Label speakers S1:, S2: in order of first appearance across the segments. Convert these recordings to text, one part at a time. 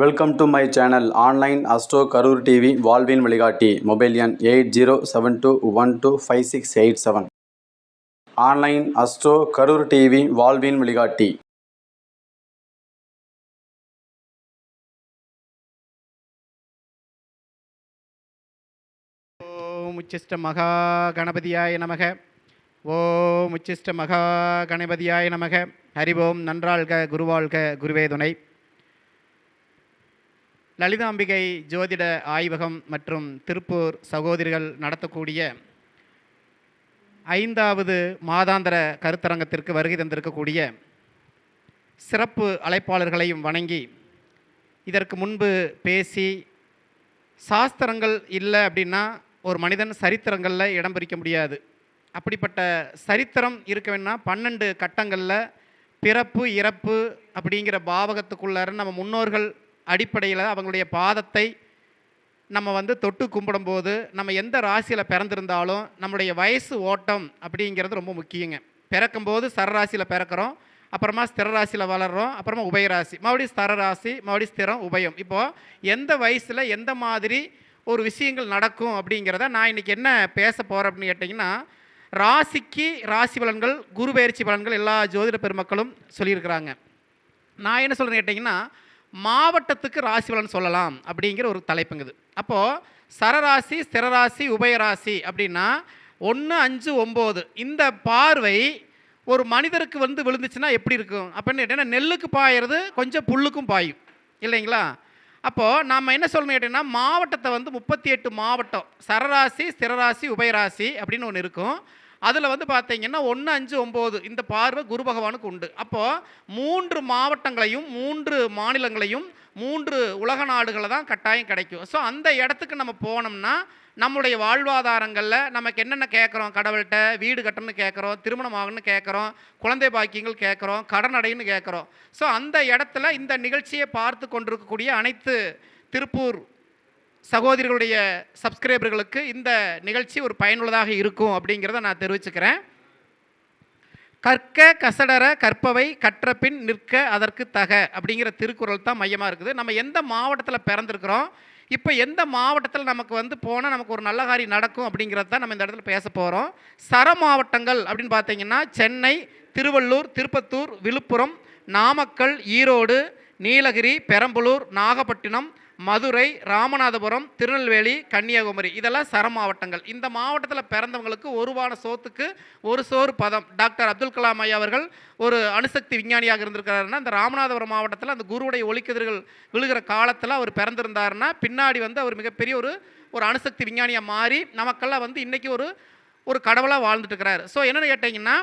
S1: Welcome to my channel online astro Karur TV வாழ்வின் வழிகாட்டி mobile எண் eight zero seven two one two five six eight seven online astro Karur TV வாழ்வின் வழிகாட்டி
S2: ஓம் உச்சிஷ்ட மகா கணபதியாய நமக. ஓம் உச்சிஷ்ட மகா கணபதியாய நமக. ஹரிவோம் நன்றாள்க குருவாழ்க குருவே துணை. லலிதாம்பிகை ஜோதிட ஆய்வகம் மற்றும் திருப்பூர் சகோதரிகள் நடத்தக்கூடிய ஐந்தாவது மாதாந்திர கருத்தரங்கத்திற்கு வருகை தந்திருக்கக்கூடிய சிறப்பு அழைப்பாளர்களையும் வணங்கி இதற்கு முன்பு பேசி சாஸ்திரங்கள் இல்லை அப்படின்னா ஒரு மனிதன் சரித்திரங்களில் இடம் பிரிக்க முடியாது. அப்படிப்பட்ட சரித்திரம் இருக்க வேணும்னா பன்னெண்டு கட்டங்களில் பிறப்பு இறப்பு அப்படிங்கிற பாவகத்துக்குள்ளார நம்ம முன்னோர்கள் அடிப்படையில் அவங்களுடைய பாதத்தை நம்ம வந்து தொட்டு கும்பிடும்போது நம்ம எந்த ராசியில் பிறந்திருந்தாலும் நம்முடைய வயசு ஓட்டம் அப்படிங்கிறது ரொம்ப முக்கியங்க. பிறக்கும்போது சரராசியில் பிறக்கிறோம் அப்புறமா ஸ்திர ராசியில் வளர்கிறோம் அப்புறமா உபயராசி மறுபடியும் ஸ்தர ராசி மறுபடியும் ஸ்திரம் உபயம். இப்போது எந்த வயசில் எந்த மாதிரி ஒரு விஷயங்கள் நடக்கும் அப்படிங்கிறத நான் இன்றைக்கி என்ன பேச போகிறேன் அப்படின்னு கேட்டிங்கன்னா ராசிக்கு ராசி பலன்கள் குரு பயிற்சி பலன்கள் எல்லா ஜோதிட பெருமக்களும் சொல்லியிருக்கிறாங்க. நான் என்ன சொல்கிறேன்னு கேட்டிங்கன்னா மாவட்டத்துக்கு ராசி பலன் சொல்லலாம் அப்படிங்கிற ஒரு தலைப்புங்குது. அப்போது சரராசி ஸ்திரராசி உபயராசி அப்படின்னா ஒன்று அஞ்சு ஒம்பது. இந்த பார்வை ஒரு மனிதருக்கு வந்து விழுந்துச்சுன்னா எப்படி இருக்கும்? அப்படின்னு கேட்டிங்கன்னா நெல்லுக்கு பாயிறது கொஞ்சம் புல்லுக்கும் பாயும். இல்லைங்களா? அப்போது நாம் என்ன சொல்லணும் கேட்டிங்கன்னா மாவட்டத்தை வந்து முப்பத்தி எட்டு மாவட்டம் சரராசி ஸ்திரராசி உபயராசி அப்படின்னு ஒன்று இருக்கும். அதில் வந்து பார்த்தீங்கன்னா ஒன்று அஞ்சு ஒம்பது இந்த பார்வை குரு பகவானுக்கு உண்டு. அப்போது மூன்று மாவட்டங்களையும் மூன்று மாநிலங்களையும் மூன்று உலக நாடுகளை தான் கட்டாயம் கிடைக்கும். ஸோ அந்த இடத்துக்கு நம்ம போனோம்னா நம்முடைய வாழ்வாதாரங்களில் நமக்கு என்னென்ன கேட்குறோம்? கடவுள்கிட்ட வீடு கட்டணும்னு கேட்குறோம் திருமணம் ஆகணும்னு கேட்குறோம் குழந்தை பாக்கியங்கள் கேட்குறோம் கடன் அடைன்னு கேட்குறோம். ஸோ அந்த இடத்துல இந்த நிகழ்ச்சியை பார்த்து கொண்டிருக்கக்கூடிய அனைத்து திருப்பூர் சகோதரிகளுடைய சப்ஸ்கிரைபர்களுக்கு இந்த நிகழ்ச்சி ஒரு பயனுள்ளதாக இருக்கும் அப்படிங்கிறத நான் தெரிவிச்சுக்கிறேன். கற்க கசடர கற்பவை கற்றபின் நிற்க அதற்கு தக அப்படிங்கிற திருக்குறள் தான் மையமாக இருக்குது. நம்ம எந்த மாவட்டத்தில் பிறந்திருக்கிறோம் இப்போ எந்த மாவட்டத்தில் நமக்கு வந்து போனால் நமக்கு ஒரு நல்ல காரியம் நடக்கும் அப்படிங்கிறது தான் நம்ம இந்த இடத்துல பேச போகிறோம் சர மாவட்டங்கள் அப்படின்னு பார்த்தீங்கன்னா சென்னை திருவள்ளூர் திருப்பத்தூர் விழுப்புரம் நாமக்கல் ஈரோடு நீலகிரி பெரம்பலூர் நாகப்பட்டினம் மதுரை ராமநாதபுரம் திருநெல்வேலி கன்னியாகுமரி. இதெல்லாம் சர மாவட்டங்கள். இந்த மாவட்டத்தில் பிறந்தவங்களுக்கு ஒருவான சோத்துக்கு ஒரு சோறு பதம். டாக்டர் அப்துல் கலாம் ஐயா அவர்கள் ஒரு அணுசக்தி விஞ்ஞானியாக இருந்திருக்கிறாருன்னா இந்த ராமநாதபுரம் மாவட்டத்தில் அந்த குருவுடைய ஒலிக்கதிர்கள் விழுகிற காலத்தில் அவர் பிறந்திருந்தாருன்னா பின்னாடி வந்து அவர் மிகப்பெரிய ஒரு ஒரு அணுசக்தி விஞ்ஞானியாக மாறி நமக்கெல்லாம் வந்து இன்றைக்கி ஒரு ஒரு கடவுளாக வாழ்ந்துட்டு இருக்கிறார் ஸோ என்னென்னு கேட்டிங்கன்னா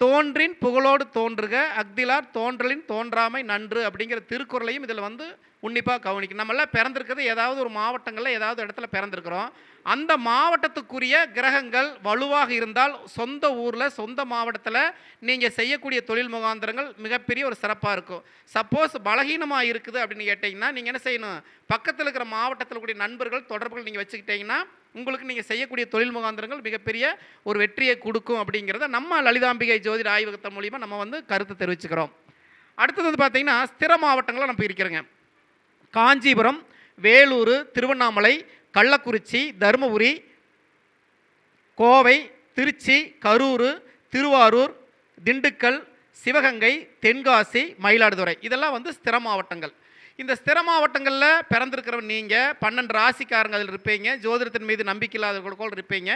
S2: தோன்றின் புகழோடு தோன்றுக அக்திலார் தோன்றலின் தோன்றாமை நன்று அப்படிங்கிற திருக்குறளையும் இதில் வந்து உன்னிப்பாக கவனிக்கணும். நம்மளாம் பிறந்திருக்கிறது ஏதாவது ஒரு மாவட்டங்களில் ஏதாவது இடத்துல பிறந்திருக்கிறோம். அந்த மாவட்டத்துக்குரிய கிரகங்கள் வலுவாக இருந்தால் சொந்த ஊரில் சொந்த மாவட்டத்தில் நீங்கள் செய்யக்கூடிய தொழில் முகாந்திரங்கள் மிகப்பெரிய ஒரு சிறப்பாக இருக்கும். சப்போஸ் பலகீனமாக இருக்குது அப்படின்னு கேட்டிங்கன்னா நீங்கள் என்ன செய்யணும்? பக்கத்தில் இருக்கிற மாவட்டத்தில் கூடிய நண்பர்கள் தொடர்புகள் நீங்கள் வச்சுக்கிட்டிங்கன்னா உங்களுக்கு நீங்கள் செய்யக்கூடிய தொழில் முகாந்திரங்கள் மிகப்பெரிய ஒரு வெற்றியை கொடுக்கும் அப்படிங்கிறத நம்ம லலிதாம்பிகை ஜோதிட ஆய்வகத்தின் மூலிமா நம்ம வந்து கருத்து தெரிவிச்சுக்கிறோம். அடுத்தது வந்து பார்த்திங்கன்னா ஸ்திர மாவட்டங்களில் நம்ம இருக்கிறோங்க. காஞ்சிபுரம் வேலூர் திருவண்ணாமலை கள்ளக்குறிச்சி தருமபுரி கோவை திருச்சி கரூர் திருவாரூர் திண்டுக்கல் சிவகங்கை தென்காசி மயிலாடுதுறை. இதெல்லாம் வந்து ஸ்திர மாவட்டங்கள். இந்த ஸ்திர மாவட்டங்களில் பிறந்திருக்கிறவன் நீங்கள் பன்னெண்டு ராசிக்காரங்க அதில் இருப்பீங்க ஜோதிடத்தின் மீது நம்பிக்கை இல்லாதவர்கள் இருப்பீங்க.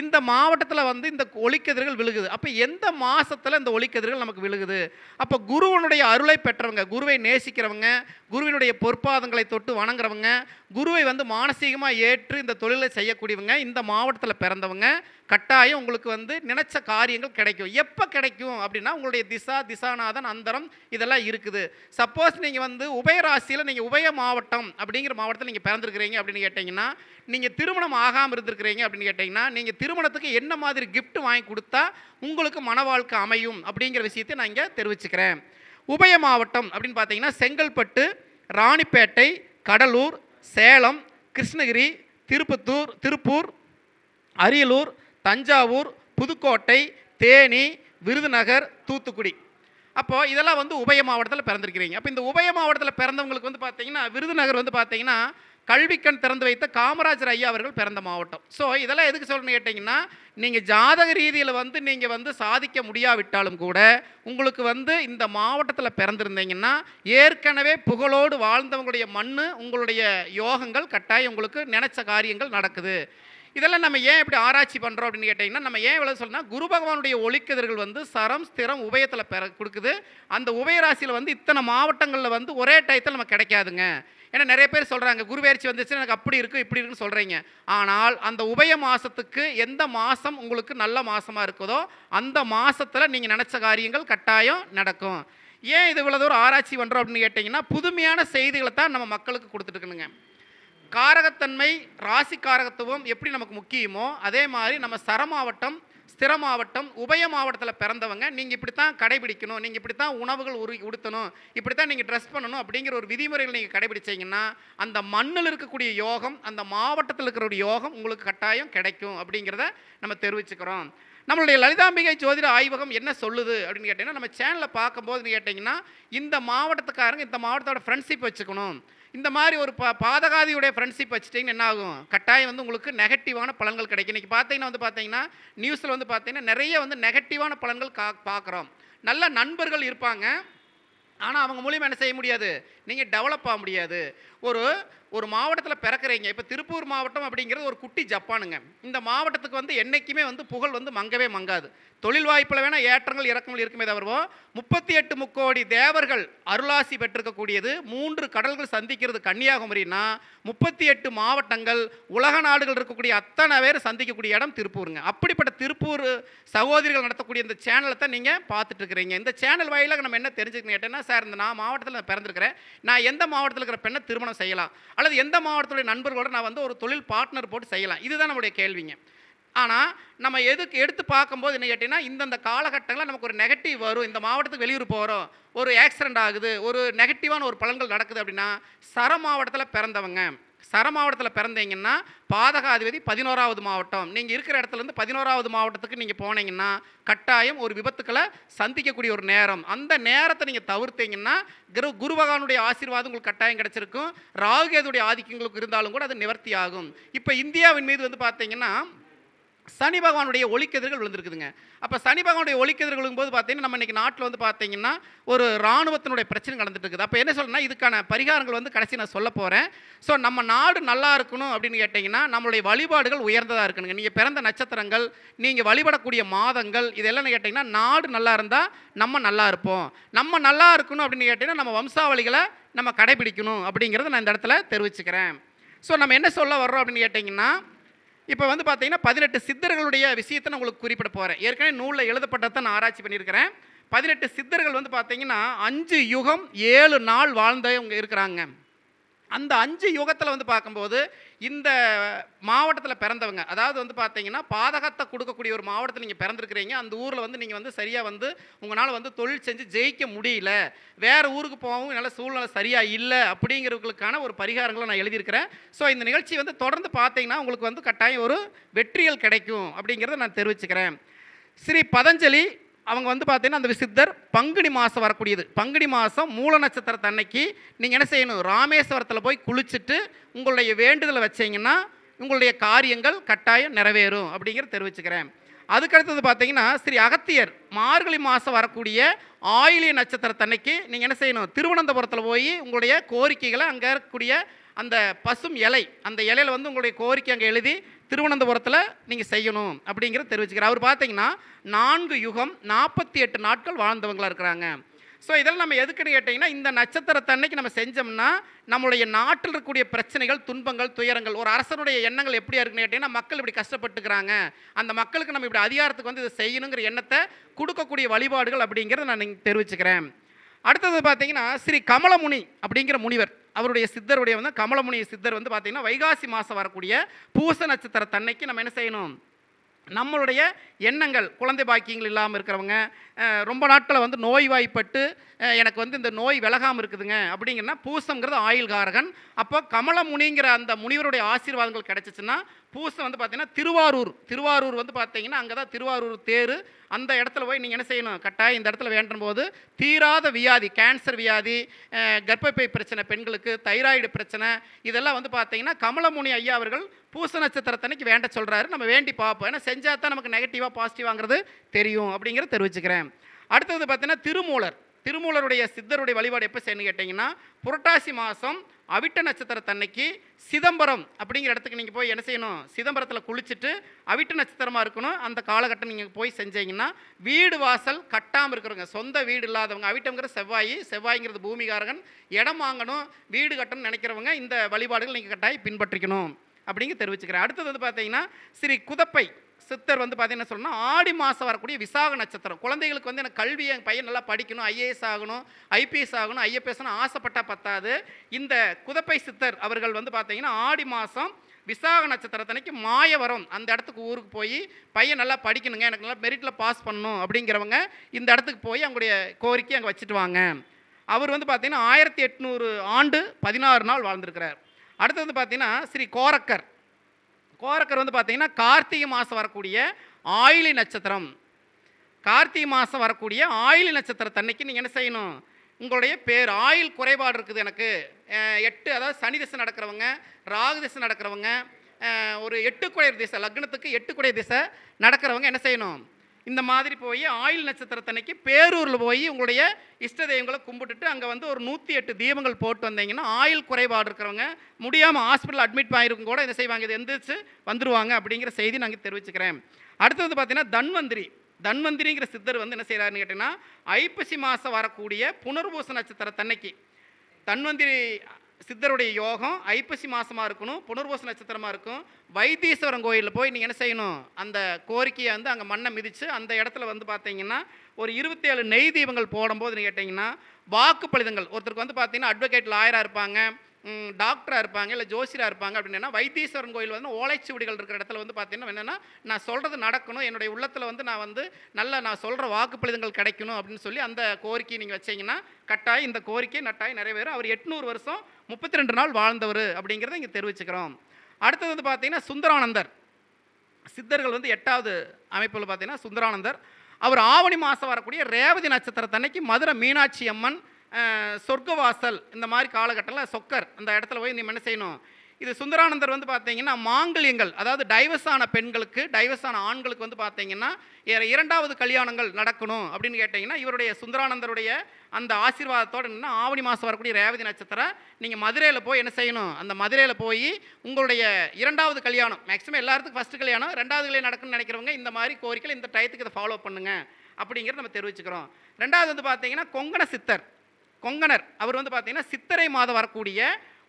S2: இந்த மாவட்டத்தில் வந்து இந்த ஒளிக்கதிர்கள் விழுகுது. அப்போ எந்த மாதத்தில் இந்த ஒளிக்கதிர்கள் நமக்கு விழுகுது? அப்போ குருவனுடைய அருளை பெற்றவங்க குருவை நேசிக்கிறவங்க குருவினுடைய பொற்பாதங்களை தொட்டு வணங்குறவங்க குருவை வந்து மானசீகமாக ஏற்று இந்த தொழிலை செய்யக்கூடியவங்க இந்த மாவட்டத்தில் பிறந்தவங்க கட்டாயம் உங்களுக்கு வந்து நினைச்ச காரியங்கள் கிடைக்கும். எப்போ கிடைக்கும் அப்படின்னா உங்களுடைய திசா திசாநாதன் அந்தரம் இதெல்லாம் இருக்குது. சப்போஸ் நீங்கள் வந்து ராசியில் நீங்கள் உபய மாவட்டம் அப்படிங்கிற மாவட்டத்தில் நீங்கள் பிறந்திருக்கிறீங்க அப்படின்னு கேட்டிங்கன்னா நீங்கள் திருமணம் ஆகாமல் இருந்திருக்கிறீங்க அப்படின்னு கேட்டிங்கன்னா நீங்கள் திருமணத்துக்கு என்ன மாதிரி கிஃப்ட் வாங்கி கொடுத்தா உங்களுக்கு மன வாழ்க்கை அமையும் அப்படிங்கிற விஷயத்தை நான் இங்கே தெரிவிச்சுக்கிறேன். உபய மாவட்டம் அப்படின்னு பார்த்தீங்கன்னா செங்கல்பட்டு ராணிப்பேட்டை கடலூர் சேலம் கிருஷ்ணகிரி திருப்பத்தூர் திருப்பூர் அரியலூர் தஞ்சாவூர் புதுக்கோட்டை தேனி விருதுநகர் தூத்துக்குடி. அப்போது இதெல்லாம் வந்து உபய மாவட்டத்தில் பிறந்திருக்கிறீங்க. அப்போ இந்த உபய மாவட்டத்தில் பிறந்தவங்களுக்கு வந்து பார்த்தீங்கன்னா விருதுநகர் வந்து பார்த்தீங்கன்னா கல்விக்கண் திறந்து வைத்த காமராஜர் ஐயா அவர்கள் பிறந்த மாவட்டம். ஸோ இதெல்லாம் எதுக்கு சொல்லணும்னு கேட்டிங்கன்னா நீங்கள் ஜாதக ரீதியில் வந்து நீங்கள் வந்து சாதிக்க முடியாவிட்டாலும் கூட உங்களுக்கு வந்து இந்த மாவட்டத்தில் பிறந்திருந்தீங்கன்னா ஏற்கனவே புகழோடு வாழ்ந்தவங்களுடைய மண் உங்களுடைய யோகங்கள் கட்டாயம் உங்களுக்கு நினச்ச காரியங்கள் நடக்குது. இதெல்லாம் நம்ம ஏன் இப்படி ஆராய்ச்சி பண்ணுறோம் அப்படின்னு கேட்டிங்கன்னா நம்ம ஏன் இவ்வளோ சொல்லணும் குரு பகவானுடைய ஒளிக்கதிர்கள் வந்து சரம் ஸ்திரம் உபயத்தில் பெற கொடுக்குது. அந்த உபயராசியில் வந்து இத்தனை மாவட்டங்களில் வந்து ஒரே டயத்தில் நம்ம கிடைக்காதுங்க. ஏன்னா நிறைய பேர் சொல்கிறாங்க குருவேர்ச்சி வந்துச்சுன்னா எனக்கு அப்படி இருக்குது இப்படி இருக்குன்னு சொல்கிறீங்க ஆனால் அந்த உபய மாதத்துக்கு எந்த மாதம் உங்களுக்கு நல்ல மாதமாக இருக்குதோ அந்த மாதத்தில் நீங்கள் நினச்ச காரியங்கள் கட்டாயம் நடக்கும். ஏன் இது இவ்வளோ தூரம் ஆராய்ச்சி பண்ணுறோம் அப்படின்னு கேட்டிங்கன்னா புதுமையான செய்திகளை தான் நம்ம மக்களுக்கு கொடுத்துட்டுருக்கணுங்க காரகத்தன்மை ராசி காரகத்துவம் எப்படி நமக்கு முக்கியமோ அதே மாதிரி நம்ம சர மாவட்டம் ஸ்திர மாவட்டம் உபய மாவட்டத்தில் பிறந்தவங்க நீங்கள் இப்படி தான் கடைபிடிக்கணும் நீங்கள் இப்படி தான் உணவுகள் உரு உடுத்தணும் இப்படி தான் நீங்கள் ட்ரெஸ் பண்ணணும் அப்படிங்கிற ஒரு விதிமுறைகள் நீங்கள் கடைபிடிச்சிங்கன்னா அந்த மண்ணில் இருக்கக்கூடிய யோகம் அந்த மாவட்டத்தில் இருக்கிற ஒரு யோகம் உங்களுக்கு கட்டாயம் கிடைக்கும் அப்படிங்கிறத நம்ம தெரிவிச்சுக்கிறோம். நம்மளுடைய லலிதாம்பிகை ஜோதிட ஆய்வகம் என்ன சொல்லுது அப்படின்னு கேட்டிங்கன்னா நம்ம சேனலில் பார்க்கும்போது கேட்டிங்கன்னா இந்த மாவட்டத்துக்காரங்க இந்த மாவட்டத்தோட ஃப்ரெண்ட்ஷிப் வச்சுக்கணும். இந்த மாதிரி ஒரு பா பாதகாதியுடைய ஃப்ரெண்ட்ஷிப் வச்சுட்டிங்கன்னா என்ன ஆகும் கட்டாயம் வந்து உங்களுக்கு நெகட்டிவான பலன்கள் கிடைக்கும். இன்றைக்கி பார்த்தீங்கன்னா வந்து பார்த்தீங்கன்னா நியூஸில் வந்து பார்த்தீங்கன்னா நிறைய வந்து நெகட்டிவான பலன்கள் கா பார்க்குறோம். நல்ல நண்பர்கள் இருப்பாங்க. ஆனால் அவங்க மூலியமாக என்ன செய்ய முடியாது? நீங்கள் டெவலப் ஆக முடியாது. ஒரு ஒரு மாவட்டத்தில் பிறக்கிறீங்க. இப்போ திருப்பூர் மாவட்டம் அப்படிங்கிறது ஒரு குட்டி ஜப்பானுங்க. இந்த மாவட்டத்துக்கு வந்து என்றைக்குமே வந்து புகழ் வந்து மங்கவே மங்காது. தொழில் வாய்ப்பில் வேணால் ஏற்றங்கள் இறக்கங்கள் இருக்குமே தவிர முப்பத்தி எட்டு முக்கோடி தேவர்கள் அருளாசி பெற்றிருக்கக்கூடியது. மூன்று கடல்கள் சந்திக்கிறது கன்னியாகுமரினா முப்பத்தி எட்டு மாவட்டங்கள் உலக நாடுகள் இருக்கக்கூடிய அத்தனை பேர் சந்திக்கக்கூடிய இடம் திருப்பூருங்க. அப்படிப்பட்ட திருப்பூர் சகோதரிகள் நடத்தக்கூடிய இந்த சேனலை தான் நீங்கள் பார்த்துட்டு இருக்கிறீங்க இந்த சேனல் வாயிலாக நம்ம என்ன தெரிஞ்சுக்கணும் கேட்டேன்னா சார் இந்த நான் மாவட்டத்தில் நான் பிறந்திருக்கிறேன். நான் எந்த மாவட்டத்தில் இருக்கிற பெண்ணை திருமணம் செய்யலாம். அல்லது எந்த மாவட்டத்துடைய நண்பர்களோட நான் வந்து ஒரு தொழில் பார்ட்னர் போட்டு செய்யலாம். இதுதான் நம்முடைய கேள்விங்க. ஆனால் நம்ம எதுக்கு எடுத்து பார்க்கும்போது என்ன கேட்டிங்கன்னா இந்தந்த காலகட்டங்களில் நமக்கு ஒரு நெகட்டிவ் வரும். இந்த மாவட்டத்துக்கு வெளியூர் போகிறோம் ஒரு ஆக்சிடென்ட் ஆகுது. ஒரு நெகட்டிவான ஒரு பலன்கள் நடக்குது அப்படின்னா சர மாவட்டத்தில் பிறந்தவங்க. சர மாவட்டத்தில் பிறந்தீங்கன்னா பாதகாதிபதி பதினோராவது மாவட்டம். நீங்கள் இருக்கிற இடத்துலேருந்து பதினோராவது மாவட்டத்துக்கு நீங்கள் போனீங்கன்னா கட்டாயம் ஒரு விபத்துக்களை சந்திக்கக்கூடிய ஒரு நேரம். அந்த நேரத்தை நீங்கள் தவிர்த்தீங்கன்னா குரு குரு பகவானுடைய ஆசீர்வாதம் உங்களுக்கு கட்டாயம் கிடச்சிருக்கும். ராகுகேதுடைய ஆதிக்கங்களுக்கு இருந்தாலும் கூட அது நிவர்த்தி ஆகும் இப்போ இந்தியாவின் மீது வந்து பார்த்தீங்கன்னா சனி பகவானுடைய ஒளிக்கதிர்கள் விழுந்திருக்குதுங்க. அப்போ சனி பகவானுடைய ஒளிக்கதிர்கள் போது பார்த்தீங்கன்னா நம்ம இன்றைக்கி நாட்டில் வந்து பார்த்தீங்கன்னா ஒரு இராணுவத்தினுடைய பிரச்சனை நடந்துட்டு இருக்குது. அப்போ என்ன சொல்லணும்னா இதுக்கான பரிகாரங்கள் வந்து கடைசி நான் சொல்ல போகிறேன் ஸோ நம்ம நாடு நல்லா இருக்கணும் அப்படின்னு கேட்டிங்கன்னா நம்மளுடைய வழிபாடுகள் உயர்ந்ததாக இருக்கணுங்க. நீங்கள் பிறந்த நட்சத்திரங்கள் நீங்கள் வழிபடக்கூடிய மாதங்கள் இதெல்லாம் கேட்டிங்கன்னா நாடு நல்லா இருந்தால் நம்ம நல்லா இருப்போம். நம்ம நல்லா இருக்கணும் அப்படின்னு கேட்டிங்கன்னா நம்ம வம்சாவளிகளை நம்ம கடைபிடிக்கணும் அப்படிங்கிறத நான் இந்த இடத்துல தெரிவிச்சுக்கிறேன். ஸோ நம்ம என்ன சொல்ல வர்றோம் அப்படின்னு கேட்டிங்கன்னா இப்போ வந்து பார்த்தீங்கன்னா பதினெட்டு சித்தர்களுடைய விஷயத்தை நான் உங்களுக்கு குறிப்பிட போகிறேன் ஏற்கனவே நூலில் எழுதப்பட்டதை நான் ஆராய்ச்சி பண்ணியிருக்கிறேன். பதினெட்டு சித்தர்கள் வந்து பார்த்தீங்கன்னா அஞ்சு யுகம் ஏழு நாள் வாழ்ந்தவங்க இருக்கிறாங்க. அந்த அஞ்சு யுகத்தில் வந்து பார்க்கும்போது இந்த மாவட்டத்தில் பிறந்தவங்க அதாவது வந்து பார்த்தீங்கன்னா பாதகத்தை கொடுக்கக்கூடிய ஒரு மாவட்டத்தில் நீங்கள் பிறந்திருக்கிறீங்க அந்த ஊரில் வந்து நீங்கள் வந்து சரியாக வந்து உங்களால் வந்து தொழில் செஞ்சு ஜெயிக்க முடியல. வேறு ஊருக்கு போகவும் நல்ல சூழ்நிலை சரியாக இல்லை அப்படிங்கிறவங்களுக்கான ஒரு பரிகாரங்களை நான் எழுதியிருக்கிறேன். ஸோ இந்த நிகழ்ச்சி வந்து தொடர்ந்து பார்த்தீங்கன்னா உங்களுக்கு வந்து கட்டாயம் ஒரு வெற்றிகள் கிடைக்கும் அப்படிங்கிறத நான் தெரிவிச்சுக்கிறேன். ஸ்ரீ பதஞ்சலி அவங்க வந்து பார்த்தீங்கன்னா அந்த சித்தர் பங்குனி மாதம் வரக்கூடியது. பங்குனி மாதம் மூல நட்சத்திரத்தை அன்னைக்கு நீங்கள் என்ன செய்யணும்? ராமேஸ்வரத்தில் போய் குளிச்சுட்டு உங்களுடைய வேண்டுதலை வச்சீங்கன்னா உங்களுடைய காரியங்கள் கட்டாயம் நிறைவேறும் அப்படிங்கிறத தெரிவிச்சுக்கிறேன். அதுக்கடுத்தது பார்த்தீங்கன்னா ஸ்ரீ அகத்தியர் மார்கழி மாதம் வரக்கூடிய ஆயிலிய நட்சத்திரத்தன்னைக்கு நீங்கள் என்ன செய்யணும்? திருவனந்தபுரத்தில் போய் உங்களுடைய கோரிக்கைகளை அங்கே இருக்கக்கூடிய அந்த பசும் இலை அந்த இலையில் வந்து உங்களுடைய கோரிக்கை அங்கே எழுதி திருவனந்தபுரத்தில் நீங்கள் செய்யணும் அப்படிங்கிறத தெரிவிச்சுக்கிறார். அவர் பார்த்தீங்கன்னா நான்கு யுகம் நாற்பத்தி எட்டு நாட்கள் வாழ்ந்தவங்களாக இருக்கிறாங்க. ஸோ இதெல்லாம் நம்ம எதுக்குன்னு கேட்டிங்கன்னா இந்த நட்சத்திரத்தன்னைக்கு நம்ம செஞ்சோம்னா நம்மளுடைய நாட்டில் இருக்கக்கூடிய பிரச்சனைகள் துன்பங்கள் துயரங்கள் ஒரு அரசனுடைய எண்ணங்கள் எப்படியா இருக்குன்னு கேட்டிங்கன்னா மக்கள் இப்படி கஷ்டப்பட்டுக்கிறாங்க. அந்த மக்களுக்கு நம்ம இப்படி அதிகாரத்துக்கு வந்து இதை செய்யணுங்கிற எண்ணத்தை கொடுக்கக்கூடிய வழிபாடுகள் அப்படிங்கிறத நான் தெரிவிச்சுக்கிறேன். அடுத்தது பார்த்தீங்கன்னா ஸ்ரீ கமலமுனி அப்படிங்கிற முனிவர். அவருடைய சித்தருடைய வந்து கமலமுனிய சித்தர் வந்து பார்த்தீங்கன்னா வைகாசி மாதம் வரக்கூடிய பூச நட்சத்திர தன்னைக்கு நம்ம என்ன செய்யணும்? நம்மளுடைய எண்ணங்கள் குழந்தை பாக்கியங்கள் இல்லாமல் இருக்கிறவங்க ரொம்ப நாட்களை வந்து நோய்வாய்ப்பட்டு எனக்கு வந்து இந்த நோய் விலகாமல் இருக்குதுங்க அப்படிங்கன்னா பூசங்கிறது ஆயுள் காரகன். அப்போ கமலமுனிங்கிற அந்த முனிவருடைய ஆசீர்வாதங்கள் கிடச்சிச்சின்னா பூசம் வந்து பார்த்திங்கன்னா திருவாரூர். திருவாரூர் வந்து பார்த்தீங்கன்னா அங்கே தான் திருவாரூர் தேர். அந்த இடத்துல போய் நீங்கள் என்ன செய்யணும்? கட்டாயம் இந்த இடத்துல வேண்டும் போது தீராத வியாதி கேன்சர் வியாதி கர்ப்பப்பை பிரச்சனை பெண்களுக்கு தைராய்டு பிரச்சனை இதெல்லாம் வந்து பார்த்தீங்கன்னா கமலமுனி ஐயா அவர்கள் பூச நட்சத்திரத்தன்னைக்கு வேண்ட சொல்கிறாரு நம்ம வேண்டி பார்ப்போம். ஏன்னா செஞ்சால் தான் நமக்கு நெகட்டிவாக பாசிட்டிவாங்கிறது தெரியும் அப்படிங்கிறத தெரிவிச்சுக்கிறேன். அடுத்தது பார்த்தீங்கன்னா திருமூலர். திருமூலருடைய சித்தருடைய வழிபாடு எப்போ செய்யணும் கேட்டிங்கன்னா புரட்டாசி மாதம் அவிட்ட நட்சத்திரத்தன்னைக்கு சிதம்பரம் அப்படிங்கிற இடத்துக்கு நீங்கள் போய் என்ன செய்யணும்? சிதம்பரத்தில் குளிச்சுட்டு அவிட்ட நட்சத்திரமாக இருக்கணும். அந்த காலகட்டம் நீங்கள் போய் செஞ்சீங்கன்னா வீடு வாசல் கட்டாமல் இருக்கிறவங்க சொந்த வீடு இல்லாதவங்க அவிட்டங்கிற செவ்வாய் செவ்வாய்ங்கிறது பூமிகாரகன் இடம் வாங்கணும் வீடு கட்டணும்னு நினைக்கிறவங்க இந்த வழிபாடுகள் நீங்கள் கட்டாயம் பின்பற்றிக்கணும். அப்படிங்க தெரிவிச்சுக்கிறேன் அடுத்தது வந்து பார்த்தீங்கன்னா ஸ்ரீ குதப்பை சித்தர் வந்து பார்த்தீங்கன்னா சொல்லணும் ஆடி மாதம் வரக்கூடிய விசாக நட்சத்திரம். குழந்தைகளுக்கு வந்து எனக்கு கல்வி என் பையன் நல்லா படிக்கணும் ஐஏஎஸ் ஆகணும் ஐபிஎஸ் ஆகணும் ஐஎஃப்எஸ்னு ஆசைப்பட்டா பத்தாது. இந்த குதப்பை சித்தர் அவர்கள் வந்து பார்த்தீங்கன்னா ஆடி மாதம் விசாக நட்சத்திரத்தன்னைக்கு மாயவரம் அந்த இடத்துக்கு ஊருக்கு போய் பையன் நல்லா படிக்கணுங்க எனக்கு நல்லா மெரிட்டில் பாஸ் பண்ணணும் அப்படிங்கிறவங்க இந்த இடத்துக்கு போய் அவங்களுடைய கோரிக்கை அங்கே வச்சுட்டு வாங்க. அவர் வந்து பார்த்தீங்கன்னா ஆயிரத்தி எட்நூறு ஆண்டு பதினாறு நாள் வாழ்ந்திருக்கிறார். அடுத்து வந்து பார்த்தீங்கன்னா ஸ்ரீ கோரக்கர். கோரக்கர் வந்து பார்த்தீங்கன்னா கார்த்திகை மாதம் வரக்கூடிய ஆயிலி நட்சத்திரம். கார்த்திகை மாதம் வரக்கூடிய ஆயிலி நட்சத்திரத்தன்னைக்கு நீங்கள் என்ன செய்யணும்? உங்களுடைய பேர் ஆயில் குறைபாடு இருக்குது எனக்கு. எட்டு அதாவது சனி திசை நடக்கிறவங்க ராகு திசை நடக்கிறவங்க ஒரு எட்டு குடையர் திசை லக்னத்துக்கு எட்டு குடையர் திசை நடக்கிறவங்க என்ன செய்யணும்? இந்த மாதிரி போய் ஆயில் நட்சத்திரத்தன்னைக்கு பேரூரில் போய் உங்களுடைய இஷ்ட தெய்வங்களை கும்பிட்டுட்டு அங்கே வந்து ஒரு நூற்றி எட்டு தீபங்கள் போட்டு வந்தீங்கன்னா ஆயில் குறைபாடு இருக்கிறவங்க முடியாமல் ஹாஸ்பிட்டல் அட்மிட் ஆகிருக்கும் கூட என்ன செய்வாங்க? இது எந்திரிச்சு வந்துருவாங்க அப்படிங்கிற செய்தி நாங்கள் தெரிவிச்சுக்கிறேன். அடுத்தது வந்து பார்த்தீங்கன்னா தன்வந்திரி. தன்வந்திரிங்கிற சித்தர் வந்து என்ன செய்கிறாருன்னு கேட்டிங்கன்னா ஐப்பசி மாதம் வரக்கூடிய புனர்பூச நட்சத்திரத்தன்னைக்கு தன்வந்திரி சித்தருடைய யோகம் ஐப்பசி மாதமாக இருக்கணும் புனர்வோச நட்சத்திரமாக இருக்கும். வைத்தீஸ்வரன் கோயிலில் போய் நீங்கள் என்ன செய்யணும்? அந்த கோரிக்கையை வந்து அங்கே மண்ணை மிதித்து அந்த இடத்துல வந்து பார்த்தீங்கன்னா ஒரு இருபத்தேழு நெய் தீபங்கள் போடும்போது கேட்டிங்கன்னா வாக்கு வாக்குப்பளிதங்கள் ஒருத்தருக்கு வந்து பார்த்தீங்கன்னா அட்வொகேட் லாயராக இருப்பாங்க டாக்டராக இருப்பாங்க இல்லை ஜோசியராக இருப்பாங்க அப்படின்னா வைத்தீஸ்வரன் கோயில் வந்து ஓலைச்சுவடிகள் இருக்கிற இடத்துல வந்து பார்த்தீங்கன்னா என்னென்னா நான் சொல்கிறது நடக்கணும் என்னுடைய உள்ளத்தில் வந்து நான் வந்து நல்ல நான் சொல்கிற வாக்குப்பளிதங்கள் கிடைக்கணும் அப்படின்னு சொல்லி அந்த கோரிக்கையை நீங்கள் வச்சீங்கன்னா கட்டாயம் இந்த கோரிக்கை நட்டாயம் நிறைவேறும். அவர் எட்நூறு வருஷம் முப்பத்தி ரெண்டு நாள் வாழ்ந்தவர் அப்படிங்கிறத இங்கே தெரிவிச்சுக்கிறோம். அடுத்தது வந்து பார்த்தீங்கன்னா சுந்தரானந்தர். சித்தர்கள் வந்து எட்டாவது அமைப்பில் பார்த்தீங்கன்னா சுந்தரானந்தர். அவர் ஆவணி மாதம் வரக்கூடிய ரேவதி நட்சத்திரத்தன்னைக்கு மதுரை மீனாட்சி அம்மன் சொர்க்கவாசல் இந்த மாதிரி காலகட்டத்தில் சொக்கர் அந்த இடத்துல போய் நீ என்ன செய்யணும். இது சுந்தரானந்தர் வந்து பார்த்தீங்கன்னா மாங்கல்யங்கள் அதாவது டைவர்ஸ் ஆன பெண்களுக்கு டைவர்ஸ் ஆன ஆண்களுக்கு வந்து பார்த்தீங்கன்னா இரண்டாவது கல்யாணங்கள் நடக்கணும் அப்படின்னு கேட்டிங்கன்னா இவருடைய சுந்தரானந்தருடைய அந்த ஆசீர்வாதத்தோடு என்னென்னா ஆவணி மாதம் வரக்கூடிய ரேவதி நட்சத்திரம் நீங்கள் மதுரையில் போய் என்ன செய்யணும்? அந்த மதுரையில் போய் உங்களுடைய இரண்டாவது கல்யாணம் மேக்ஸிமம் எல்லாத்துக்கும் ஃபஸ்ட்டு கல்யாணம் ரெண்டாவது கல்யாணம் நடக்குன்னு நினைக்கிறவங்க இந்த மாதிரி கோரிக்கையில் இந்த டயத்துக்கு இதை ஃபாலோ பண்ணுங்க அப்படிங்கிறத நம்ம தெரிவிச்சுக்கிறோம். ரெண்டாவது வந்து பார்த்தீங்கன்னா கொங்கண சித்தர் கொங்கணர் அவர் வந்து பார்த்தீங்கன்னா சித்தரை மாதம் வரக்கூடிய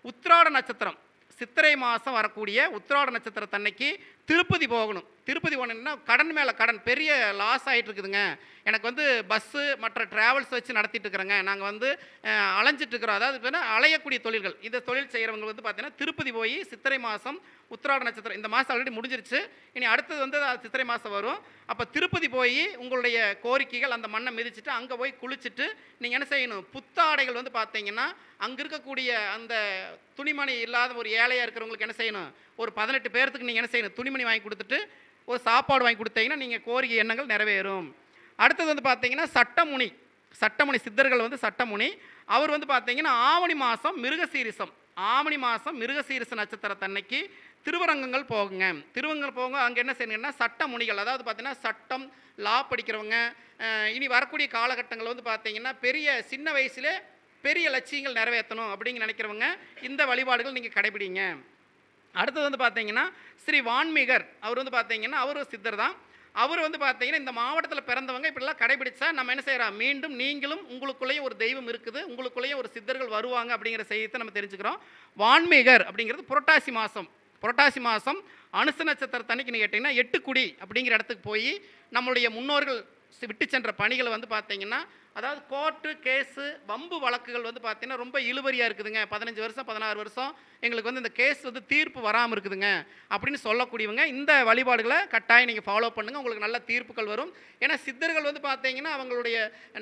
S2: உத்திராட நட்சத்திரம். சித்திரை மாதம் வரக்கூடிய உத்திராட நட்சத்திரத்தன்னைக்கு திருப்பதி போகணும். திருப்பதி போகணுன்னா கடன் மேலே கடன் பெரிய லாஸ் ஆகிட்டு இருக்குதுங்க எனக்கு வந்து பஸ்ஸு மற்ற ட்ராவல்ஸ் வச்சு நடத்திட்டு இருக்கிறேங்க நாங்கள் வந்து அஹ், அலைஞ்சிட்டு இருக்கிறோம் அதாவது இப்ப அலையக்கூடிய தொழில்கள். இந்த தொழில் செய்கிறவங்க வந்து பார்த்தீங்கன்னா திருப்பதி போய் சித்திரை மாதம் உத்திராட நட்சத்திரம். இந்த மாதம் ஆல்ரெடி முடிஞ்சிருச்சு. இனி அடுத்தது வந்து அது சித்திரை மாதம் வரும். அப்போ திருப்பதி போய் உங்களுடைய கோரிக்கைகள் அந்த மண்ணை மிதிச்சுட்டு அங்கே போய் குளிச்சுட்டு நீங்கள் என்ன செய்யணும்? புத்தாடைகள் வந்து பார்த்தீங்கன்னா அங்கே இருக்கக்கூடிய அந்த துணிமணி இல்லாத ஒரு ஏழையாக இருக்கிறவங்களுக்கு என்ன செய்யணும்? ஒரு பதினெட்டு பேர்த்துக்கு நீங்கள் என்ன செய்யணும்? துணிமணி வாங்கி கொடுத்துட்டு ஒரு சாப்பாடு வாங்கி கொடுத்தீங்கன்னா நீங்கள் கோரிக்கை எண்ணங்கள் நிறைவேறும். அடுத்தது வந்து பார்த்தீங்கன்னா சட்டமுனி. சட்டமுனி சித்தர்கள் வந்து சட்டமுனி. அவர் வந்து பார்த்தீங்கன்னா ஆவணி மாதம் மிருகசீரிசம். ஆவணி மாதம் மிருகசீரிச நட்சத்திரத்தன்னைக்கு திருவரங்கங்கள் போகுங்க. திருவரங்கங்கள் போங்க அங்கே என்ன செய்யணுங்கன்னா சட்ட முனிகள் அதாவது பார்த்தீங்கன்னா சட்டம் லா படிக்கிறவங்க இனி வரக்கூடிய காலகட்டங்கள் வந்து பார்த்தீங்கன்னா பெரிய சின்ன வயசுலே பெரிய லட்சியங்கள் நிறைவேற்றணும் அப்படின்னு நினைக்கிறவங்க இந்த வழிபாடுகள் நீங்கள் கடைபிடிங்க. அடுத்தது வந்து பார்த்தீங்கன்னா ஸ்ரீ வான்மீகர் அவர் வந்து பார்த்தீங்கன்னா அவர் ஒரு சித்தர் தான். அவர் வந்து பார்த்தீங்கன்னா இந்த மாவட்டத்தில் பிறந்தவங்க இப்படிலாம் கடைபிடிச்சா நம்ம என்ன செய்கிறோம் மீண்டும் நீங்களும் உங்களுக்குள்ளேயும் ஒரு தெய்வம் இருக்குது உங்களுக்குள்ளேயும் ஒரு சித்தர்கள் வருவாங்க அப்படிங்கிற செய்தியை நம்ம தெரிஞ்சுக்கிறோம். வான்மீகர் அப்படிங்கிறது புரட்டாசி மாதம் புரட்டாசி மாதம் அனுச நட்சத்திரத்தன்னைக்கு நீங்கள் கேட்டிங்கன்னா எட்டுக்குடி அப்படிங்கிற இடத்துக்கு போய் நம்மளுடைய முன்னோர்கள் விட்டு சென்ற பணிகளை வந்து பார்த்தீங்கன்னா அதாவது கோர்ட்டு கேஸு வம்பு வழக்குகள் வந்து பார்த்தீங்கன்னா ரொம்ப இழுவரியாக இருக்குதுங்க. பதினஞ்சு வருஷம் பதினாறு வருஷம் எங்களுக்கு வந்து இந்த கேஸ் வந்து தீர்ப்பு வராமல் இருக்குதுங்க. அப்படின்னு சொல்லக்கூடியவங்க இந்த வழிபாடுகளை கட்டாயம் நீங்கள் ஃபாலோ பண்ணுங்கள் உங்களுக்கு நல்ல தீர்ப்புகள் வரும். ஏன்னா சித்தர்கள் வந்து பார்த்தீங்கன்னா அவங்களுடைய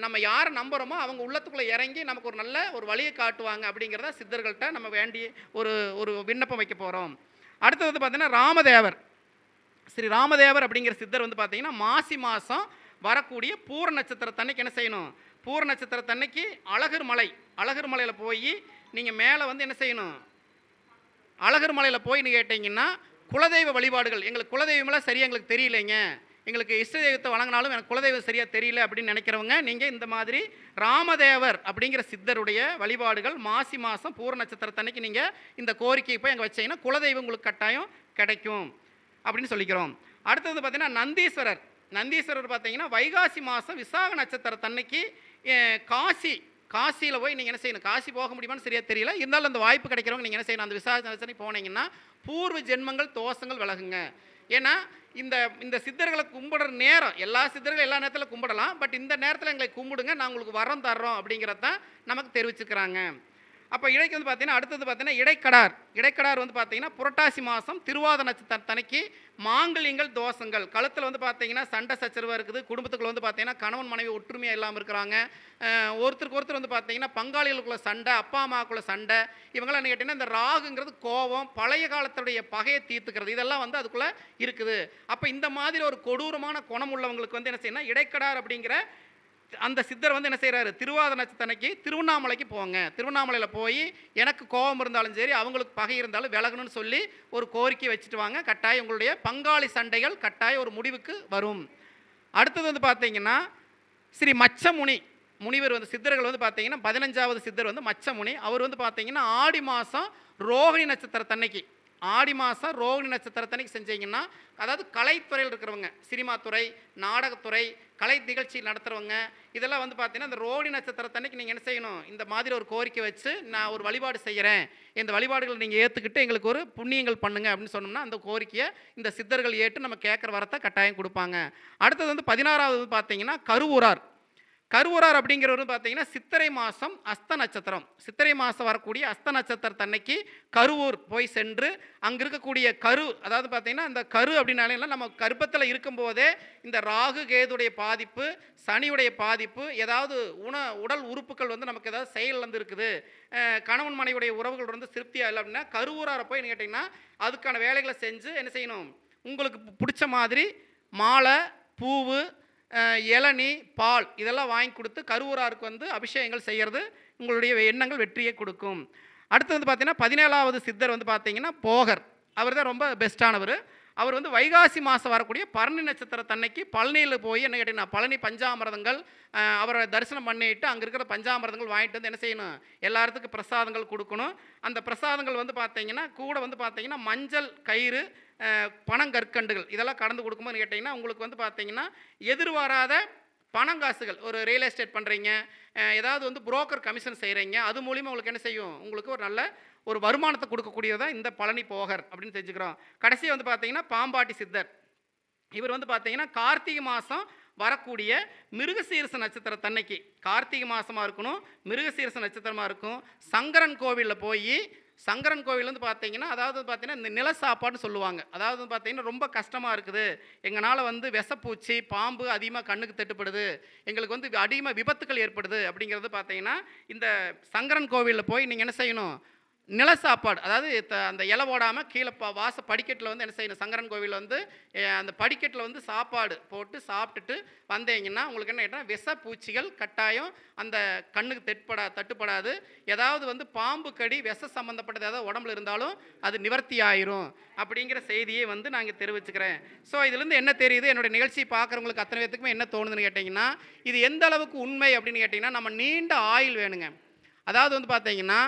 S2: நம்ம யாரை நம்புகிறோமோ அவங்க உள்ளத்துக்குள்ளே இறங்கி நமக்கு ஒரு நல்ல ஒரு வழியை காட்டுவாங்க அப்படிங்கிறத சித்தர்கள்ட்ட நம்ம வேண்டி ஒரு ஒரு விண்ணப்பம் வைக்க போகிறோம் அடுத்தது வந்து பார்த்தீங்கன்னா ராமதேவர். ஸ்ரீ ராமதேவர் அப்படிங்கிற சித்தர் வந்து பார்த்தீங்கன்னா மாசி மாதம் வரக்கூடிய பூர நட்சத்திரத்தன்னைக்கு என்ன செய்யணும்? பூர நட்சத்திரத்தன்னைக்கு அழகர் மலை அழகர் மலையில் போய் நீங்கள் மேலே வந்து என்ன செய்யணும்? அழகர் மலையில் போய் நீ கேட்டிங்கன்னா குலதெய்வ வழிபாடுகள். எங்களுக்கு குலதெய்வமெல்லாம் சரியாக எங்களுக்கு தெரியலைங்க. எங்களுக்கு இஷ்ட தெய்வத்தை வழங்கினாலும் எனக்கு குலதெய்வம் சரியாக தெரியல அப்படின்னு நினைக்கிறவங்க நீங்கள் இந்த மாதிரி ராமதேவர் அப்படிங்கிற சித்தருடைய வழிபாடுகள் மாசி மாதம் பூர நட்சத்திரத்தன்னைக்கு நீங்கள் இந்த கோரிக்கையை போய் அங்கே வச்சிங்கன்னா குலதெய்வம் உங்களுக்கு கட்டாயம் கிடைக்கும் அப்படின்னு சொல்லிக்கிறோம். அடுத்தது பார்த்தீங்கன்னா நந்தீஸ்வரர். நந்தீஸ்வரர் பார்த்தீங்கன்னா வைகாசி மாதம் விசாக நட்சத்திரத்தன்னைக்கு காசி காசியில் போய் நீங்கள் என்ன செய்யணும் காசி போக முடியுமான்னு சரியாக தெரியல. இருந்தாலும் அந்த வாய்ப்பு கிடைக்கிறவங்க நீங்கள் என்ன செய்யணும் அந்த விசாக நட்சத்திரம் போனீங்கன்னா பூர்வ ஜென்மங்கள் தோஷங்கள் விலகுங்க. ஏன்னா இந்த இந்த சித்தர்களை கும்பிடுற நேரம் எல்லா சித்தர்களும் எல்லா நேரத்தில் கும்பிடலாம் பட் இந்த நேரத்தில் எங்களை கும்பிடுங்க நான் உங்களுக்கு வரம் தர்றோம் அப்படிங்கிறத தான் நமக்கு தெரிவிச்சுக்கிறாங்க. அப்போ இடைக்கு வந்து பார்த்தீங்கன்னா அடுத்தது பார்த்தீங்கன்னா இடைக்கடார். இடைக்கடார் வந்து பார்த்தீங்கன்னா புரட்டாசி மாதம் திருவாத நட்சத்திரத்தனைக்கு மாங்கல்யங்கள் தோஷங்கள். கழுத்தில் வந்து பார்த்தீங்கன்னா சண்டை சச்சரவாக இருக்குது. குடும்பத்துக்குள்ள வந்து பார்த்தீங்கன்னா கணவன் மனைவி ஒற்றுமையாக இல்லாமல் இருக்கிறாங்க. ஒருத்தருக்கு ஒருத்தர் வந்து பார்த்தீங்கன்னா பங்காளிகளுக்குள்ள சண்டை அப்பா அம்மாக்குள்ள சண்டை. இவங்களாம் என்ன கேட்டிங்கன்னா இந்த ராகுங்கிறது கோபம் பழைய காலத்துடைய பகையை தீர்த்துக்கிறது. இதெல்லாம் வந்து அதுக்குள்ளே இருக்குது. அப்போ இந்த மாதிரி ஒரு கொடூரமான குணம் உள்ளவங்களுக்கு வந்து என்ன செய்யணும் இடைக்கடார் அப்படிங்கிற அந்த சித்தர் வந்து என்ன செய்கிறாரு திருவாத நட்சத்திரனைக்கு திருவண்ணாமலைக்கு போங்க. திருவண்ணாமலையில் போய் எனக்கு கோபம் இருந்தாலும் சரி அவங்களுக்கு பகை இருந்தாலும் விலகணும்னு சொல்லி ஒரு கோரிக்கை வச்சுட்டு வாங்க. கட்டாயம் உங்களுடைய பங்காளி சண்டைகள் கட்டாயம் ஒரு முடிவுக்கு வரும். அடுத்தது வந்து பார்த்தீங்கன்னா ஸ்ரீ மச்சமுனி முனிவர் வந்து சித்தர்கள் வந்து பார்த்தீங்கன்னா பதினஞ்சாவது சித்தர் வந்து மச்சமுனி. அவர் வந்து பார்த்தீங்கன்னா ஆடி மாதம் ரோகிணி நட்சத்திரத்தன்னைக்கு ஆடி மாதம் ரோகிணி நட்சத்திரத்தன்னைக்கு செஞ்சீங்கன்னா அதாவது கலைத்துறையில் இருக்கிறவங்க சினிமா துறை நாடகத்துறை கலை நிகழ்ச்சி நடத்துகிறவங்க இதெல்லாம் வந்து பார்த்தீங்கன்னா இந்த ரோகிணி நட்சத்திரத்தன்னைக்கு நீங்கள் என்ன செய்யணும்? இந்த மாதிரி ஒரு கோரிக்கை வச்சு நான் ஒரு வழிபாடு செய்கிறேன் இந்த வழிபாடுகளை நீங்கள் ஏற்றுக்கிட்டு எங்களுக்கு ஒரு புண்ணியங்கள் பண்ணுங்க அப்படின்னு சொன்னோம்னா அந்த கோரிக்கையை இந்த சித்தர்கள் ஏற்று நம்ம கேட்குற வரத்தை கட்டாயம் கொடுப்பாங்க. அடுத்தது வந்து பதினாறாவது பார்த்தீங்கன்னா கருவூரார். கருவூரார் அப்படிங்கிறவர் பார்த்தீங்கன்னா சித்திரை மாதம் அஸ்த நட்சத்திரம். சித்திரை மாதம் வரக்கூடிய அஸ்த நட்சத்திரத்தை அன்னைக்கு கருவூர் போய் சென்று அங்கே இருக்கக்கூடிய கரு அதாவது பார்த்தீங்கன்னா இந்த கரு அப்படின்னாலே நம்ம கர்ப்பத்தில் இருக்கும்போதே இந்த ராகு கேதுடைய பாதிப்பு சனியுடைய பாதிப்பு ஏதாவது உண உடல் உறுப்புகள் வந்து நமக்கு ஏதாவது செயல் வந்து இருக்குது கணவன் மனைவியுடைய உறவுகள் வந்து திருப்தியாக இல்லை அப்படின்னா கருவூராரை போய் என்ன கேட்டிங்கன்னா அதுக்கான வேலைகளை செஞ்சு என்ன செய்யணும்? உங்களுக்கு பிடிச்ச மாதிரி மாலை பூவு இளநீ பால் இதெல்லாம் வாங்கி கொடுத்து கருவூராருக்கு வந்து அபிஷேகங்கள் செய்கிறது உங்களுடைய எண்ணங்கள் வெற்றியை கொடுக்கும். அடுத்து வந்து பார்த்தீங்கன்னா பதினேழாவது சித்தர் வந்து பார்த்தீங்கன்னா போகர். அவர் தான் ரொம்ப பெஸ்ட்டானவர் அவர் வந்து வைகாசி மாதம் வரக்கூடிய பரணி நட்சத்திரத்தன்னைக்கு பழனியில் போய் என்ன கேட்டிங்கன்னா பழனி பஞ்சாமிரதங்கள் அவரை தரிசனம் பண்ணிட்டு அங்கே இருக்கிற பஞ்சாமிரதங்கள் வாங்கிட்டு வந்து என்ன செய்யணும்? எல்லாத்துக்கும் பிரசாதங்கள் கொடுக்கணும். அந்த பிரசாதங்கள் வந்து பார்த்தீங்கன்னா கூட வந்து பார்த்தீங்கன்னா மஞ்சள் கயிறு பணங்கற்கண்டுகள் இதெல்லாம் கடந்து கொடுக்கும்போது கேட்டிங்கன்னா உங்களுக்கு வந்து பார்த்தீங்கன்னா எதிர்பாராத பணங்காசுகள் ஒரு ரியல் எஸ்டேட் பண்ணுறீங்க ஏதாவது வந்து புரோக்கர் கமிஷன் செய்கிறீங்க அது மூலிமா உங்களுக்கு என்ன செய்யும்? உங்களுக்கு ஒரு நல்ல ஒரு வருமானத்தை கொடுக்கக்கூடியதான் இந்த பழனி போகர் அப்படின்னு தெரிஞ்சுக்கிறோம். கடைசி வந்து பார்த்தீங்கன்னா பாம்பாட்டி சித்தர். இவர் வந்து பார்த்தீங்கன்னா கார்த்திகை மாதம் வரக்கூடிய மிருகசீரச நட்சத்திரத்தன்னைக்கு கார்த்திகை மாதமாக இருக்கணும் மிருகசீரச நட்சத்திரமாக இருக்கும். சங்கரன் கோவிலில் போய் சங்கரன் கோவிலேருந்து பார்த்தீங்கன்னா அதாவது பார்த்தீங்கன்னா இந்த நில சாப்பாடுன்னு சொல்லுவாங்க. அதாவது வந்து பார்த்தீங்கன்னா ரொம்ப கஷ்டமாக இருக்குது. எங்களால் வந்து விஷப்பூச்சி பாம்பு அதிகமாக கண்ணுக்கு தட்டுப்படுது. எங்களுக்கு வந்து அதிகமாக விபத்துக்கள் ஏற்படுது அப்படிங்கிறது பார்த்தீங்கன்னா இந்த சங்கரன் கோவிலில் போய் நீங்கள் என்ன செய்யணும்? நில சாப்பாடு அதாவது அந்த இலை போடாமல் கீழே வாச படிக்கட்டில் வந்து என்ன செய்யணும்? சங்கரன் கோவில் வந்து அந்த படிக்கட்டில் வந்து சாப்பாடு போட்டு சாப்பிட்டுட்டு வந்தீங்கன்னா உங்களுக்கு என்ன கேட்டால் விஷ பூச்சிகள் கட்டாயம் அந்த கண்ணுக்கு தட்டுப்படா தட்டுப்படாது. ஏதாவது வந்து பாம்பு கடி விஷ சம்மந்தப்பட்டது ஏதாவது உடம்புல இருந்தாலும் அது நிவர்த்தி ஆயிரும் அப்படிங்கிற செய்தியை வந்து நாங்கள் தெரிவிச்சுக்கிறேன். ஸோ இதுலேருந்து என்ன தெரியுது? என்னோட நிகழ்ச்சி பார்க்குறவங்களுக்கு அத்தனை பேத்துக்குமே என்ன தோணுதுன்னு கேட்டிங்கன்னா இது எந்த அளவுக்கு உண்மை அப்படின்னு கேட்டிங்கன்னா நம்ம நீண்ட ஆயில் வேணுங்க. அதாவது வந்து பார்த்தீங்கன்னா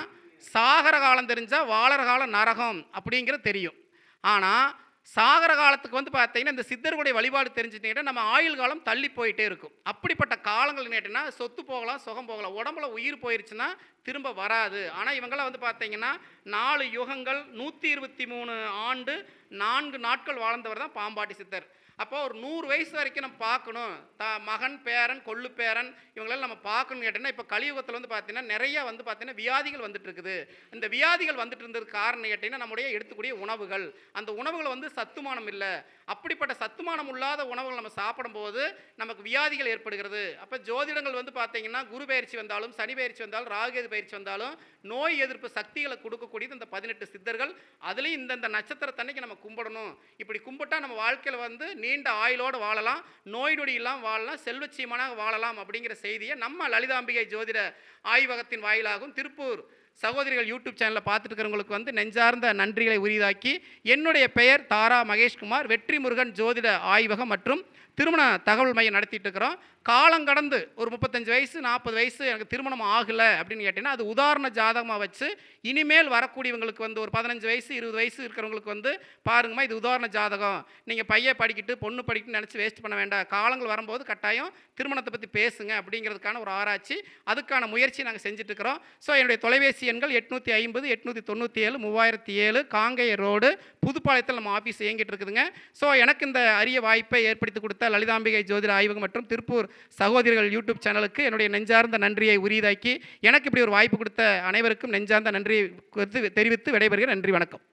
S2: சாகர காலம் தெரிஞ்சால் வாழற காலம் நரகம் அப்படிங்கிறது தெரியும். ஆனால் சாகர காலத்துக்கு வந்து பார்த்தீங்கன்னா இந்த சித்தர்களுடைய வழிபாடு தெரிஞ்சுட்டிங்கன்னா நம்ம ஆயுள் காலம் தள்ளி போயிட்டே இருக்கும். அப்படிப்பட்ட காலங்கள் கேட்டிங்கன்னா சொத்து போகலாம் சுகம் போகலாம். உடம்புல உயிர் போயிருச்சுன்னா திரும்ப வராது. ஆனால் இவங்களாம் வந்து பார்த்தீங்கன்னா நாலு யுகங்கள் நூற்றி இருபத்தி மூணு ஆண்டு நான்கு நாட்கள் வாழ்ந்தவர் தான் பாம்பாட்டி சித்தர். அப்போ ஒரு நூறு வயசு வரைக்கும் நம்ம பார்க்கணும். த மகன் பேரன் கொள்ளு பேரன் இவங்களெல்லாம் நம்ம பார்க்கணும்னு கேட்டிங்கன்னா இப்போ கலியுகத்தில் வந்து பார்த்தீங்கன்னா நிறைய வந்து பார்த்தீங்கன்னா வியாதிகள் வந்துட்டு இருக்குது இந்த வியாதிகள் வந்துட்டு இருந்ததுக்கு காரணம் கேட்டிங்கன்னா நம்முடைய எடுத்துக்கூடிய உணவுகள். அந்த உணவுகள் வந்து சத்துமானம் இல்லை. அப்படிப்பட்ட சத்துமானம் இல்லாத உணவுகள் நம்ம சாப்பிடும்போது நமக்கு வியாதிகள் ஏற்படுகிறது. அப்போ ஜோதிடங்கள் வந்து பார்த்தீங்கன்னா குரு பயிற்சி வந்தாலும் சனி பயிற்சி வந்தாலும் ராகுகேது பயிற்சி வந்தாலும் நோய் எதிர்ப்பு சக்திகளை கொடுக்கக்கூடியது இந்த பதினெட்டு சித்தர்கள். அதுலேயும் இந்தந்த நட்சத்திரத்தன்னைக்கு நம்ம கும்பிடணும். இப்படி கும்பிட்டா நம்ம வாழ்க்கையில் வந்து நீண்ட ஆயுளோடு வாழலாம் நோய் நொடி இல்லாமல் வாழலாம் செல்வச்சியமானாக வாழலாம் அப்படிங்கிற செய்தியை நம்ம லலிதாம்பிகை ஜோதிட ஆய்வகத்தின் வாயிலாகவும் திருப்பூர் சகோதரிகள் யூடியூப் சேனலில் பார்த்துட்டு இருக்கிறவங்களுக்கு வந்து நெஞ்சார்ந்த நன்றிகளை உரிதாக்கி என்னுடைய பெயர் தாரா மகேஷ்குமார் வெற்றி முருகன் ஜோதிட ஆய்வகம் மற்றும் திருமண தகவல் மையம் நடத்திட்டு இருக்கிறோம் காலம் கடந்து ஒரு முப்பத்தஞ்சு வயசு நாற்பது வயசு எனக்கு திருமணம் ஆகலை அப்படின்னு கேட்டிங்கன்னா அது உதாரண ஜாதகமாக வச்சு இனிமேல் வரக்கூடியவங்களுக்கு வந்து ஒரு பதினஞ்சு வயசு இருபது வயசு இருக்கிறவங்களுக்கு வந்து பாருங்கம்மா இது உதாரண ஜாதகம். நீங்கள் பையன் படிக்கிட்டு பொண்ணு படிக்கிட்டு நினச்சி வேஸ்ட் பண்ண வேண்டாம். காலங்கள் வரும்போது கட்டாயம் திருமணத்தை பற்றி பேசுங்க அப்படிங்கிறதுக்கான ஒரு ஆராய்ச்சி அதுக்கான முயற்சி நாங்கள் செஞ்சுட்ருக்கிறோம் ஸோ என்னுடைய தொலைபேசி எண்கள் எட்நூற்றி ஐம்பது எட்நூற்றி தொண்ணூற்றி ஏழு மூவாயிரத்தி ஏழு காங்கேய ரோடு புதுப்பாளையத்தில் நம்ம ஆஃபீஸ் இயங்கிட்டு இருக்குதுங்க ஸோ எனக்கு இந்த அரிய வாய்ப்பை ஏற்படுத்தி கொடுத்த லலிதாம்பிகை ஜோதிட ஆய்வகம் மற்றும் திருப்பூர் சகோதரிகள் யூடியூப் சேனலுக்கு என்னுடைய நெஞ்சார்ந்த நன்றியை உரியதாக்கி எனக்கு இப்படி ஒரு வாய்ப்பு கொடுத்த அனைவருக்கும் நெஞ்சார்ந்த நன்றியை குறித்து தெரிவித்து விடைபெறுகிறேன். நன்றி வணக்கம்.